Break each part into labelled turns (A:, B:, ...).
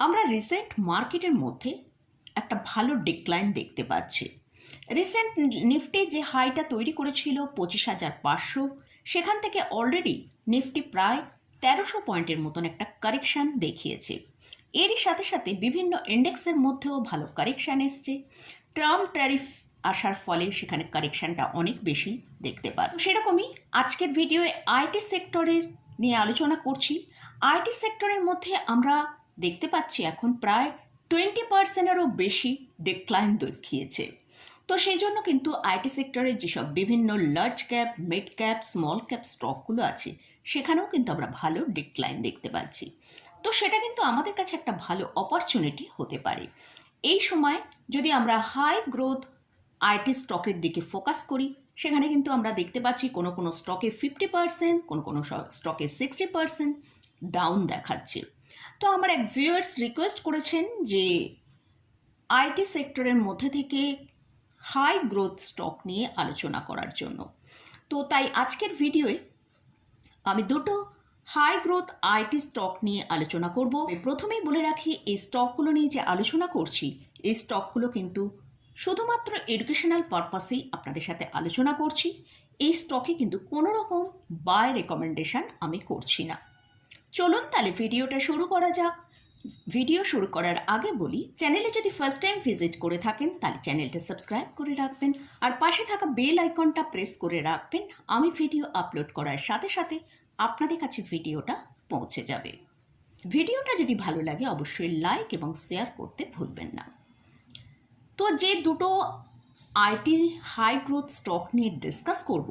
A: আমরা রিসেন্ট মার্কেটের মধ্যে একটা ভালো ডিক্লাইন দেখতে পাচ্ছি। রিসেন্ট নিফটি যে হাইটা তৈরি করেছিল পঁচিশ হাজার পাঁচশো, সেখান থেকে অলরেডি নিফটি প্রায় তেরোশো পয়েন্টের মতন একটা কারেকশান দেখিয়েছে। এরই সাথে সাথে বিভিন্ন ইন্ডেক্সের মধ্যেও ভালো কারেকশান এসছে। ট্রাম্প ট্যারিফ আসার ফলে সেখানে কারেকশানটা অনেক বেশি দেখতে পাই। সেরকমই আজকের ভিডিওয়ে আইটি সেক্টরের নিয়ে আলোচনা করছি। আইটি সেক্টরের মধ্যে আমরা দেখতে পাচ্ছি এখন প্রায় টোয়েন্টি পার্সেন্টেরও বেশি ডিক্লাইন দেখিয়েছে তো সেই জন্য কিন্তু আইটি সেক্টরের যেসব বিভিন্ন large cap mid cap small cap স্টকগুলো আছে, সেখানেও কিন্তু আমরা ভালো ডিক্লাইন দেখতে পাচ্ছি। তো সেটা কিন্তু আমাদের কাছে একটা ভালো অপরচুনিটি হতে পারে। এই সময় যদি আমরা হাই গ্রোথ আইটি স্টকের দিকে ফোকাস করি, সেখানে কিন্তু আমরা দেখতে পাচ্ছি কোনো কোনো স্টকে ফিফটি পার্সেন্ট কোনো কোনো স্টকে সিক্সটি পার্সেন্ট ডাউন দেখাচ্ছে। তো আমার এক ভিউয়ার্স রিকোয়েস্ট করেছেন যে আইটি সেক্টরের মধ্যে থেকে হাই গ্রোথ স্টক নিয়ে আলোচনা করার জন্য। তো তাই আজকের ভিডিওয়ে আমি দুটো হাই গ্রোথ আইটি স্টক নিয়ে আলোচনা করব। প্রথমেই বলে রাখি, এই স্টকগুলো নিয়ে যে আলোচনা করছি, এই স্টকগুলো কিন্তু শুধুমাত্র এডুকেশনাল পারপাসেই আপনাদের সাথে আলোচনা করছি। এই স্টকে কিন্তু কোনো রকম বাই রেকমেন্ডেশন আমি করছি না। চলুন তাহলে ভিডিওটা শুরু করা যাক। ভিডিও শুরু করার আগে বলি, চ্যানেলে যদি ফার্স্ট টাইম ভিজিট করে থাকেন, তাহলে চ্যানেলটা সাবস্ক্রাইব করে রাখবেন। আর পাশে থাকা বেল আইকনটা প্রেস করে রাখবেন। আমি ভিডিও আপলোড করার সাথে সাথে আপনাদের কাছে ভিডিওটা পৌঁছে যাবে। ভিডিওটা যদি ভালো লাগে, অবশ্যই লাইক এবং শেয়ার করতে ভুলবেন না। তো যে দুটো আইটি হাই গ্রোথ স্টক নিয়ে ডিসকাস করব,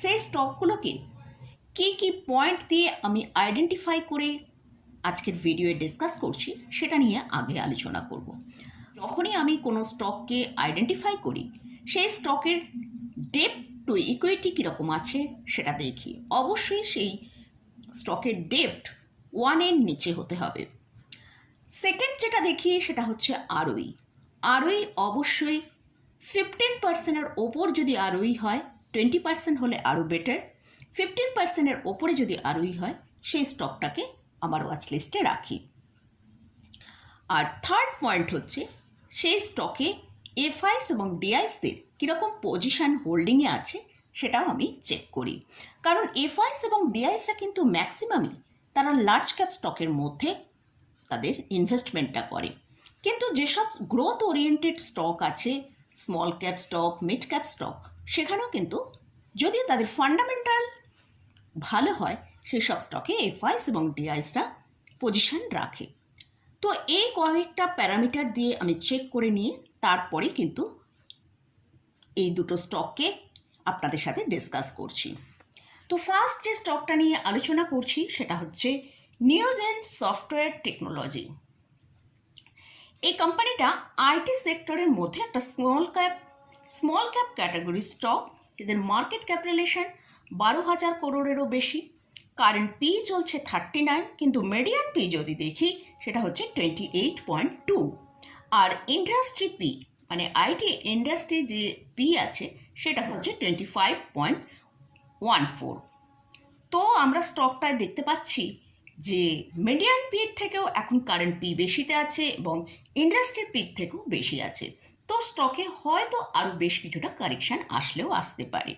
A: সেই স্টকগুলোকে কী কী পয়েন্ট দিয়ে আমি আইডেন্টিফাই করে আজকের ভিডিওয়ে ডিসকাস করছি, সেটা নিয়ে আগে আলোচনা করব। যখনই আমি কোনো স্টককে আইডেন্টিফাই করি, সেই স্টকের ডেপ টু ইকুইটি কীরকম আছে, সেটা দেখি। অবশ্যই সেই স্টকের ডেপ্ট ওয়ানের নিচে হতে হবে। সেকেন্ড যেটা দেখি, সেটা হচ্ছে আরওই আরওই অবশ্যই ফিফটিন পার্সেন্টের ওপর যদি আরওই হয় টোয়েন্টি পার্সেন্ট হলে আরও বেটার ফিফটিন পার্সেন্টের ওপরে যদি আরওই হয়, সেই স্টকটাকে আমার ওয়াচ লিস্টে রাখি। আর থার্ড পয়েন্ট হচ্ছে, সেই স্টকে এফআইস এবং ডিআইসদের কীরকম পজিশন হোল্ডিংয়ে আছে, সেটাও আমি চেক করি। কারণ এফআইস এবং ডিআইসরা কিন্তু ম্যাক্সিমামই তারা লার্জ ক্যাপ স্টকের মধ্যে তাদের ইনভেস্টমেন্টটা করে। কিন্তু যেসব গ্রোথ ওরিয়েন্টেড স্টক আছে small cap stock mid cap stock সেখানেও কিন্তু যদি তাদের ফান্ডামেন্টাল ভালো হয় সেই সব স্টকে এফআইস এবং ডিআইসরা পজিশন রাখে। তো এই কয়েকটা প্যারামিটার দিয়ে আমি চেক করে নিয়ে তারপরে কিন্তু এই দুটো স্টককে আপনাদের সাথে ডিসকাস করছি। তো ফার্স্ট যে স্টকটা নিয়ে আলোচনা করছি, সেটা হচ্ছে নিউজেন সফটওয়্যার টেকনোলজি এই কোম্পানিটা আইটি সেক্টরের মধ্যে একটা small cap small cap category stock এদের মার্কেট ক্যাপিটালেশন বারো হাজার করোড়েরও বেশি। কারেন্ট পি চলছে থার্টি নাইন কিন্তু মিডিয়ান পি যদি দেখি, সেটা হচ্ছে টোয়েন্টি এইট পয়েন্ট টু আর ইন্ডাস্ট্রি পি মানে আইটি ইন্ডাস্ট্রি যে পি আছে, সেটা হচ্ছে twenty five point one four তো আমরা স্টকটায় দেখতে পাচ্ছি যে মিডিয়ান পির থেকেও এখন কারেন্ট পি বেশিতে আছে এবং ইন্ডাস্ট্রির পির থেকেও বেশি আছে। তো স্টকে হয়তো আরও বেশ কিছুটা কারেকশান আসলেও আসতে পারে।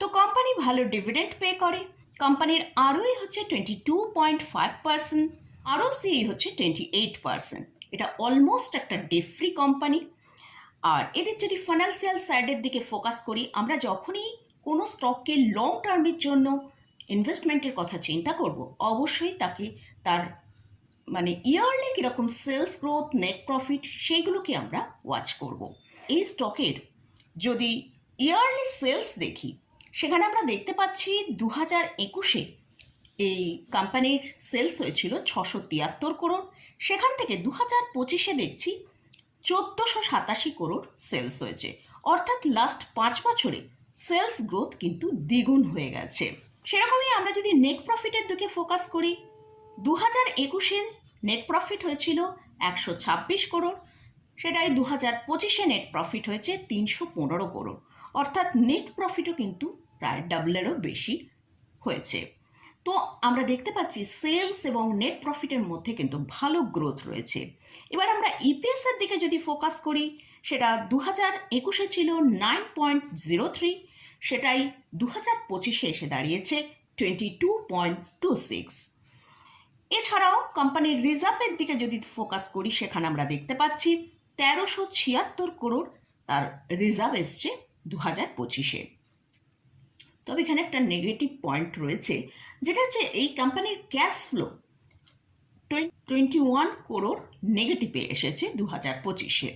A: তো কোম্পানি ভালো ডিভিডেন্ড পে করে। কোম্পানির আরওই হচ্ছে twenty two point five percent ROCE হচ্ছে টোয়েন্টি এইট পার্সেন্ট এটা অলমোস্ট একটা ডেফ্রি কোম্পানি আর এদের যদি ফাইন্যান্সিয়াল সাইডের দিকে ফোকাস করি, আমরা যখনই কোনো স্টককে লং টার্মের জন্য ইনভেস্টমেন্টের কথা চিন্তা করব, অবশ্যই তাকে তার মানে ইয়ারলি কীরকম সেলস গ্রোথ নেট প্রফিট সেইগুলোকে আমরা ওয়াচ করব। এই স্টকের যদি ইয়ারলি সেলস দেখি সেখানে আমরা দেখতে পাচ্ছি দু হাজার একুশে এই কোম্পানির সেলস হয়েছিল ছশো তিয়াত্তর করোড় সেখান থেকে দু হাজার পঁচিশে দেখছি চোদ্দোশো সাতাশি করোড় সেলস হয়েছে। অর্থাৎ লাস্ট পাঁচ বছরে সেলস গ্রোথ কিন্তু দ্বিগুণ হয়ে গেছে। সেরকমই আমরা যদি নেট প্রফিটের দিকে ফোকাস করি দু হাজার একুশে নেট প্রফিট হয়েছিল একশো ছাব্বিশ করোড় সেটাই দু হাজার পঁচিশে নেট প্রফিট হয়েছে তিনশো পনেরো করোড় অর্থাৎ নেট প্রফিটও কিন্তু প্রায় ডাবলেরও বেশি হয়েছে। তো আমরা দেখতে পাচ্ছি সেলস এবং নেট প্রফিটের মধ্যে কিন্তু ভালো গ্রোথ রয়েছে। এবার আমরা ইপিএস এর দিকে যদি ফোকাস করি, সেটা দু হাজার একুশে ছিল নাইন পয়েন্ট জিরো থ্রি সেটাই দু হাজার পঁচিশে এসে দাঁড়িয়েছে twenty two point two six এছাড়াও কোম্পানির রিজার্ভের দিকে যদি ফোকাস করি, সেখানে আমরা দেখতে পাচ্ছি তেরোশো ছিয়াত্তর করোড় তার রিজার্ভ এসছে দু হাজার পঁচিশে। তবে এখানে একটা নেগেটিভ পয়েন্ট রয়েছে, যেটা হচ্ছে এই কোম্পানির cash flow twenty one crore নেগেটিভে এসেছে দু হাজার পঁচিশে।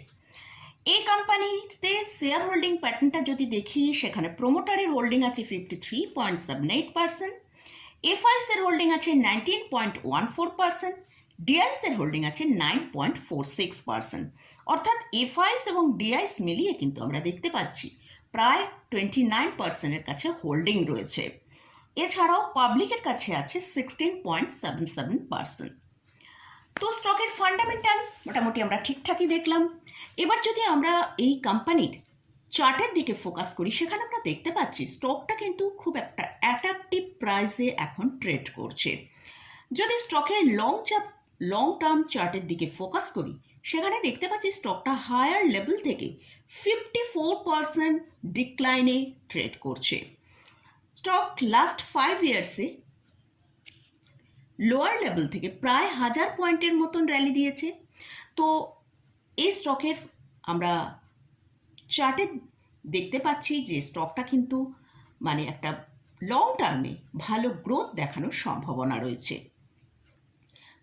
A: এই কোম্পানিতে শেয়ার হোল্ডিং প্যাটার্নটা যদি দেখি, সেখানে প্রোমোটারের হোল্ডিং আছে fifty three point seven eight percent FIIs এর হোল্ডিং আছে nineteen point one four percent DIIs এর হোল্ডিং আছে nine point four six percent অর্থাৎ এফআইএস এবং ডিআইএস মিলিয়ে কিন্তু আমরা দেখতে পাচ্ছি প্রায় টোয়েন্টি নাইন পার্সেন্টের কাছে হোল্ডিং রয়েছে। এছাড়াও পাবলিকের কাছে আছে sixteen point seven seven percent তো স্টকের ফান্ডামেন্টাল মোটামুটি আমরা ঠিকঠাকই দেখলাম। এবার যদি আমরা এই কোম্পানির চার্টের দিকে ফোকাস করি, সেখানে আমরা দেখতে পাচ্ছি স্টকটা কিন্তু খুব একটা অ্যাট্রাকটিভ প্রাইসে এখন ট্রেড করছে। যদি স্টকের লং চাপ লং টার্ম চার্টের দিকে ফোকাস করি সেখানে দেখতে পাচ্ছি স্টকটা হায়ার লেভেল থেকে ফিফটি ফোর পার্সেন্ট ডিক্লাইনে ট্রেড করছে। স্টক লাস্ট ফাইভ ইয়ার্সে লোয়ার লেভেল থেকে প্রায় হাজার পয়েন্টের মতন র্যালি দিয়েছে। তো এই স্টকের আমরা চার্টে দেখতে পাচ্ছি যে স্টকটা কিন্তু মানে একটা লং টার্মে ভালো গ্রোথ দেখানোর সম্ভাবনা রয়েছে।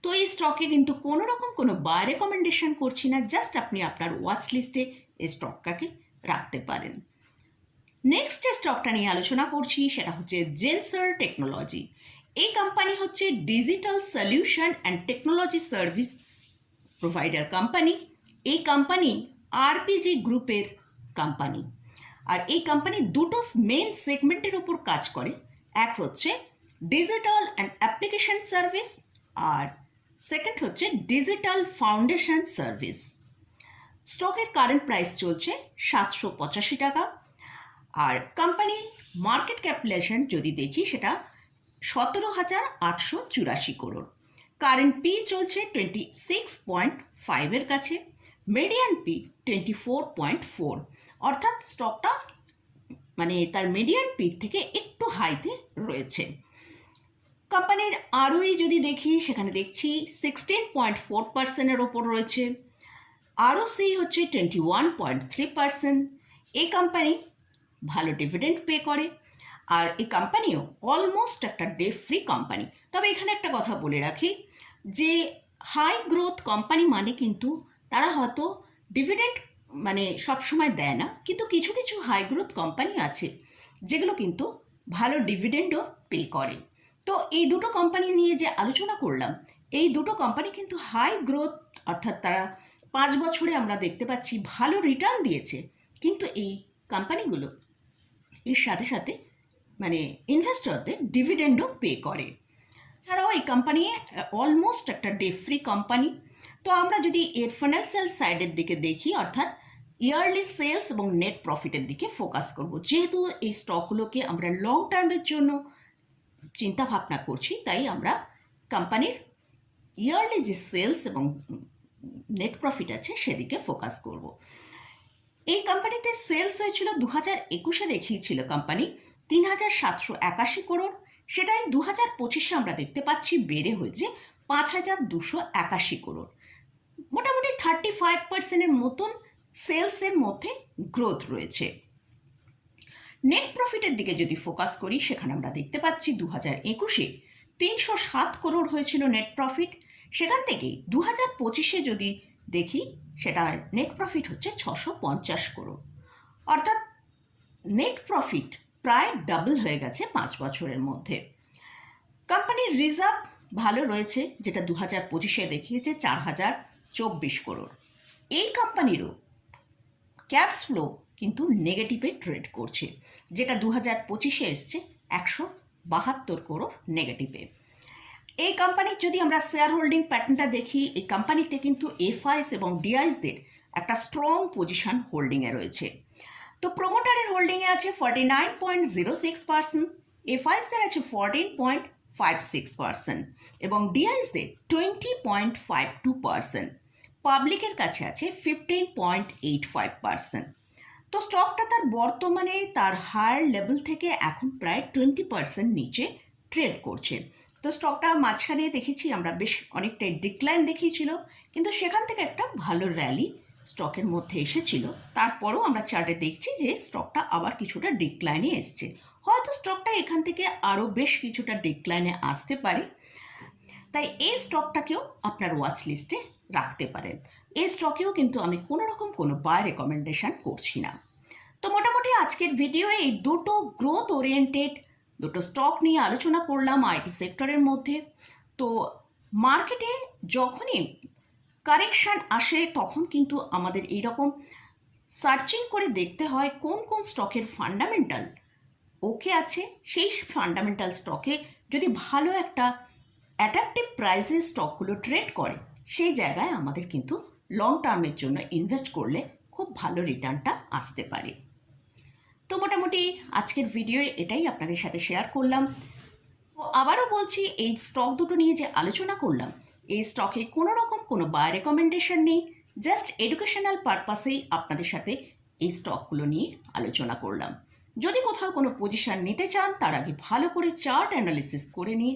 A: তো এই স্টকে কিন্তু কোনো রকম কোনো বাই রেকমেন্ডেশন করছি না জাস্ট আপনি আপনার ওয়াচ লিস্টে এই স্টকটাকে রাখতে পারেন। নেক্সট যে স্টকটা নিয়ে আলোচনা করছি, সেটা হচ্ছে জেনসার টেকনোলজি এই কোম্পানি হচ্ছে digital solution and technology service provider company এই কোম্পানি আরপিজি গ্রুপের কোম্পানি আর এই কোম্পানি দুটো মেন সেগমেন্টের উপর কাজ করে। এক হচ্ছে ডিজিটাল অ্যান্ড অ্যাপ্লিকেশন সার্ভিস আর সেকেন্ড হচ্ছে ডিজিটাল ফাউন্ডেশন সার্ভিস স্টকের কারেন্ট প্রাইস চলছে সাতশো পঁচাশি টাকা। আর কোম্পানি মার্কেট ক্যাপিটালেশন যদি দেখি সেটা সতেরো হাজার আটশো চুরাশি করোড় কারেন্ট পি চলছে টোয়েন্টি সিক্স পয়েন্ট ফাইভের কাছে median P twenty four point four অর্থাৎ স্টকটা মানে তার মিডিয়ান পি থেকে একটু হাইতে রয়েছে। কোম্পানির আরওই যদি দেখি, সেখানে দেখছি সিক্সটিন পয়েন্ট ফোর পার্সেন্টের ওপর রয়েছে। আরও সি হচ্ছে twenty one point three percent এই কোম্পানি ভালো ডিভিডেন্ড পে করে আর এই কোম্পানিও অলমোস্ট একটা ডে ফ্রি কোম্পানি তবে এখানে একটা কথা বলে রাখি যে হাই গ্রোথ কোম্পানি মানে কিন্তু তারা হয়তো ডিভিডেন্ড মানে সবসময় দেয় না, কিন্তু কিছু কিছু হাই গ্রোথ কোম্পানি আছে যেগুলো কিন্তু ভালো ডিভিডেন্ডও পে করে। তো এই দুটো কোম্পানি নিয়ে যে আলোচনা করলাম, এই দুটো কোম্পানি কিন্তু হাই গ্রোথ অর্থাৎ তারা পাঁচ বছরে আমরা দেখতে পাচ্ছি ভালো রিটার্ন দিয়েছে। কিন্তু এই কোম্পানিগুলো এর সাথে সাথে মানে ইনভেস্টরদের ডিভিডেন্ডও পে করে। এছাড়াও এই কোম্পানি অলমোস্ট একটা ডে ফ্রি কোম্পানি তো আমরা যদি এর ফাইন্যান্সিয়াল সাইডের দিকে দেখি, অর্থাৎ ইয়ারলি সেলস এবং নেট প্রফিটের দিকে ফোকাস করব। যেহেতু এই স্টকগুলোকে আমরা লং টার্মের জন্য চিন্তা ভাবনা করছি, তাই আমরা কোম্পানির ইয়ারলি যে সেলস এবং নেট প্রফিট আছে সেদিকে ফোকাস করব। এই কোম্পানিতে সেলস হয়েছিল দু হাজার একুশে দেখিয়েছিল কোম্পানি তিন হাজার সাতশো একাশি করোড় সেটাই দু হাজার পঁচিশে আমরা দেখতে পাচ্ছি বেড়ে হয়েছে পাঁচ হাজার দুশো একাশি করোড় মোটামুটি থার্টি ফাইভ পার্সেন্টের মতন সেলসের মধ্যে গ্রোথ রয়েছে। নেট প্রফিটের দিকে যদি ফোকাস করি, সেখানে আমরা দেখতে পাচ্ছি দু হাজার একুশে তিনশো সাত করোড় হয়েছিল নেট প্রফিট সেখান থেকেই দু হাজার পঁচিশে যদি দেখি সেটা নেট প্রফিট হচ্ছে ছশো পঞ্চাশ করোড় অর্থাৎ নেট প্রফিট প্রায় ডাবল হয়ে গেছে পাঁচ বছরের মধ্যে। কোম্পানির রিজার্ভ ভালো রয়েছে, যেটা দু হাজার পঁচিশে দেখিয়েছে চার হাজার চব্বিশ করোড় এই কোম্পানিরও ক্যাশ ফ্লো কিন্তু নেগেটিভে ট্রেড করছে। যেটা দু হাজার পঁচিশে এসছে, একশো বাহাত্তর করোড় নেগেটিভে এই কোম্পানির যদি আমরা শেয়ার হোল্ডিং প্যাটার্নটা দেখি, এই কোম্পানিতে কিন্তু এফআইএস এবং ডিআইসদের একটা স্ট্রং পজিশন হোল্ডিংয়ে রয়েছে। তো প্রোমোটারের হোল্ডিংয়ে আছে forty nine point zero six percent এফআইএসের আছে fourteen point five six percent এবং ডিআইসদের twenty point five two percent পাবলিকের কাছে আছে fifteen point eight five percent তো স্টকটা তার বর্তমানে তার হায়ার লেভেল থেকে এখন প্রায় টোয়েন্টি পার্সেন্ট নিচে ট্রেড করছে। তো স্টকটা মাঝখানে দেখেছি আমরা বেশ অনেকটাই ডিক্লাইন দেখিয়েছিল, কিন্তু সেখান থেকে একটা ভালো র্যালি স্টকের মধ্যে এসেছিল। তারপরেও আমরা চার্টে দেখছি যে স্টকটা আবার কিছুটা ডিক্লাইনে এসছে। হয়তো স্টকটা এখান থেকে আরও বেশ কিছুটা ডিক্লাইনে আসতে পারে। তাই এই স্টকটাকেও আপনার ওয়াচ লিস্টে রাখতে পারেন। এই স্টকেও কিন্তু আমি কোনো রকম কোনো বাই রেকমেন্ডেশন করছি না। তো মোটামুটি আজকের ভিডিও এই দুটো গ্রোথ ওরিয়েন্টেড দুটো স্টক নিয়ে আলোচনা করলাম আইটি সেক্টরের মধ্যে। তো মার্কেটে যখনই কারেকশান আসে তখন কিন্তু আমাদের এইরকম সার্চিং করে দেখতে হয় কোন কোন স্টকের ফান্ডামেন্টাল ওকে আছে। সেই ফান্ডামেন্টাল স্টকে যদি ভালো একটা অ্যাট্রাকটিভ প্রাইসে স্টকগুলো ট্রেড করে সেই জায়গায় আমাদের কিন্তু লং টার্মের জন্য ইনভেস্ট করলে খুব ভালো রিটার্নটা আসতে পারে। তো মোটামুটি আজকের ভিডিও এটাই আপনাদের সাথে শেয়ার করলাম। আবারও বলছি, এই স্টক দুটো নিয়ে যে আলোচনা করলাম, এই স্টকে কোনো রকম কোনো বাই রেকমেন্ডেশন নেই। জাস্ট এডুকেশনাল পারপাসেই আপনাদের সাথে এই স্টকগুলো নিয়ে আলোচনা করলাম। যদি কোথাও কোনো পজিশন নিতে চান, তার আগে ভালো করে চার্ট অ্যানালিসিস করে নিয়ে